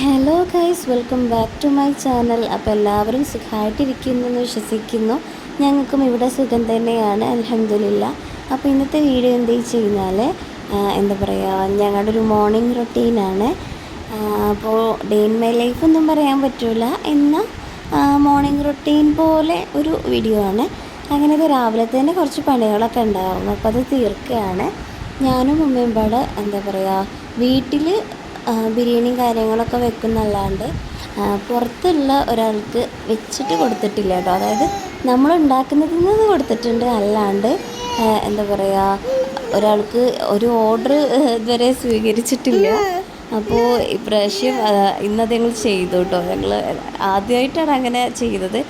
Hello guys welcome back to my channel അപ്പോൾ എല്ലാവരും സുഖമായിട്ടിരിക്കുന്നു എന്ന് വിശ്വസിക്കുന്നു. ഞങ്ങൾക്കും ഇവിടെ സുഖം തന്നെയാണ് അലഹമില്ല അപ്പോൾ ഇന്നത്തെ വീഡിയോ എന്ത് ചെയ്യുന്നാൽ എന്താ പറയുക ഞങ്ങളുടെ ഒരു മോർണിംഗ് റൊട്ടീനാണ് അപ്പോൾ ഡേ ഇൻ മൈ ലൈഫ് ഒന്നും പറയാൻ പറ്റില്ല എന്നാൽ മോർണിംഗ് റൊട്ടീൻ പോലെ ഒരു വീഡിയോ ആണ്. അങ്ങനെ രാവിലെ തന്നെ കുറച്ച് പണികളൊക്കെ ഉണ്ടായിരുന്നു. അപ്പോൾ അത് തീർക്കുകയാണ്. ഞാനും ഉമ്മയും പാടെ എന്താ പറയുക വീട്ടിൽ ബിരിയാണിയും കാര്യങ്ങളൊക്കെ വെക്കുന്നല്ലാണ്ട് പുറത്തുള്ള ഒരാൾക്ക് വെച്ചിട്ട് കൊടുത്തിട്ടില്ല കേട്ടോ. അതായത് നമ്മൾ ഉണ്ടാക്കുന്നതിൽ നിന്ന് കൊടുത്തിട്ടുണ്ട് അല്ലാണ്ട് എന്താ പറയുക ഒരാൾക്ക് ഒരു ഓർഡർ ഇതുവരെ സ്വീകരിച്ചിട്ടില്ല. അപ്പോൾ ഇപ്രാവശ്യം ഇന്നത് ഞങ്ങൾ ചെയ്തു കേട്ടോ. ഞങ്ങൾ ആദ്യമായിട്ടാണ് അങ്ങനെ ചെയ്തത്.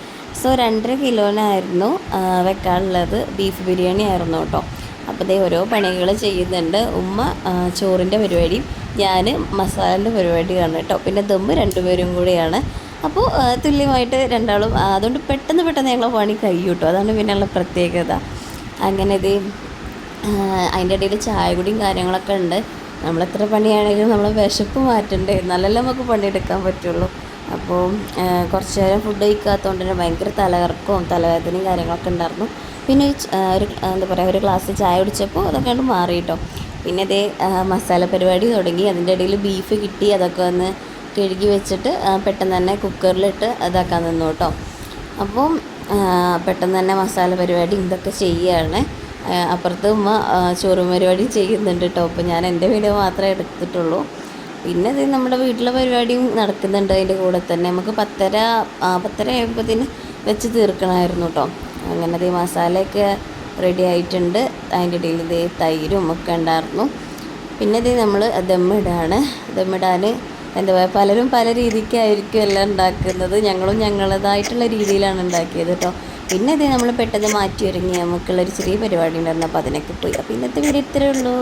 സോ രണ്ടര കിലോനായിരുന്നു വെക്കാനുള്ളത് ബീഫ് ബിരിയാണി ആയിരുന്നു കേട്ടോ. അപ്പോൾ ദേ ഓരോ പണികൾ ചെയ്യുന്നുണ്ട്. ഉമ്മ ചോറിന്റെ പരിപാടിയും ഞാൻ മസാലന്റെ പരിപാടിയാണ് കേട്ടോ. പിന്നെ ദമ്മ് രണ്ടുപേരും കൂടിയാണ്. അപ്പോൾ തുല്യമായിട്ട് രണ്ടാളും അതുകൊണ്ട് പെട്ടെന്ന് പെട്ടെന്ന് ഞങ്ങളെ പണി കഴിയൂട്ടോ അതാണ് പിന്നെയുള്ള പ്രത്യേകത. അങ്ങനെ ഇത് അതിന്റെ ഇടയിൽ ചായ കുടിയും കാര്യങ്ങളൊക്കെ ഉണ്ട്. നമ്മളെത്ര പണിയാണെങ്കിലും നമ്മൾ വിശപ്പ് മാറ്റണ്ടേ. എന്നാലല്ലേ നമുക്ക് പണിയെടുക്കാൻ പറ്റുള്ളൂ. അപ്പോൾ കുറച്ച് നേരം ഫുഡ് കഴിക്കാത്തതുകൊണ്ട് തന്നെ ഭയങ്കര തലകറക്കവും തലവേദനയും കാര്യങ്ങളൊക്കെ ഉണ്ടായിരുന്നു. പിന്നെ ഒരു എന്താ പറയുക ഒരു ഗ്ലാസ് ചായ കുടിച്ചപ്പോൾ അതൊക്കെ കണ്ട് മാറി കേട്ടോ പിന്നെ അതേ മസാല പരിപാടി തുടങ്ങി. അതിന്റെ ഇടയിൽ ബീഫ് കിട്ടി. അതൊക്കെ ഒന്ന് കഴുകി വെച്ചിട്ട് പെട്ടെന്ന് തന്നെ കുക്കറിലിട്ട് ഇതാക്കാൻ നിന്നു കേട്ടോ അപ്പം പെട്ടെന്ന് തന്നെ മസാല പരിപാടി ഇതൊക്കെ ചെയ്യുകയാണ് അപ്പുറത്ത് ഉമ്മ ചോറും പരിപാടി ചെയ്യുന്നുണ്ട് കേട്ടോ അപ്പോൾ ഞാൻ എന്റെ വീഡിയോ മാത്രമേ എടുത്തിട്ടുള്ളൂ. പിന്നെ ഇത് നമ്മുടെ വീട്ടിലെ പരിപാടിയും നടക്കുന്നുണ്ട് അതിന്റെ കൂടെ തന്നെ. നമുക്ക് പത്തര പത്തര ആയപ്പോഴത്തേന് വെച്ച് തീർക്കണമായിരുന്നു കേട്ടോ അങ്ങനെ ഈ മസാലയൊക്കെ റെഡി ആയിട്ടുണ്ട്. അതിന്റെ ഇടയിൽ ഇത് തൈരും ഒക്കെ ഉണ്ടായിരുന്നു. പിന്നെ ഇത് നമ്മൾ ദമ്മിടാണ്. ദമ്മിടാൻ എന്താ പറയുക പലരും പല രീതിക്കായിരിക്കും എല്ലാം ഉണ്ടാക്കുന്നത്. ഞങ്ങളും ഞങ്ങളതായിട്ടുള്ള രീതിയിലാണ് ഉണ്ടാക്കിയത് കേട്ടോ പിന്നെ ഇത് നമ്മൾ പെട്ടെന്ന് മാറ്റി ഒരുങ്ങി നമുക്കുള്ളൊരു ചെറിയ പരിപാടി ഉണ്ടായിരുന്നു. അപ്പോൾ അതിനൊക്കെ പോയി. അപ്പോൾ ഇന്നത്തെ വീഡിയോ ഇത്രയേ ഉള്ളൂ.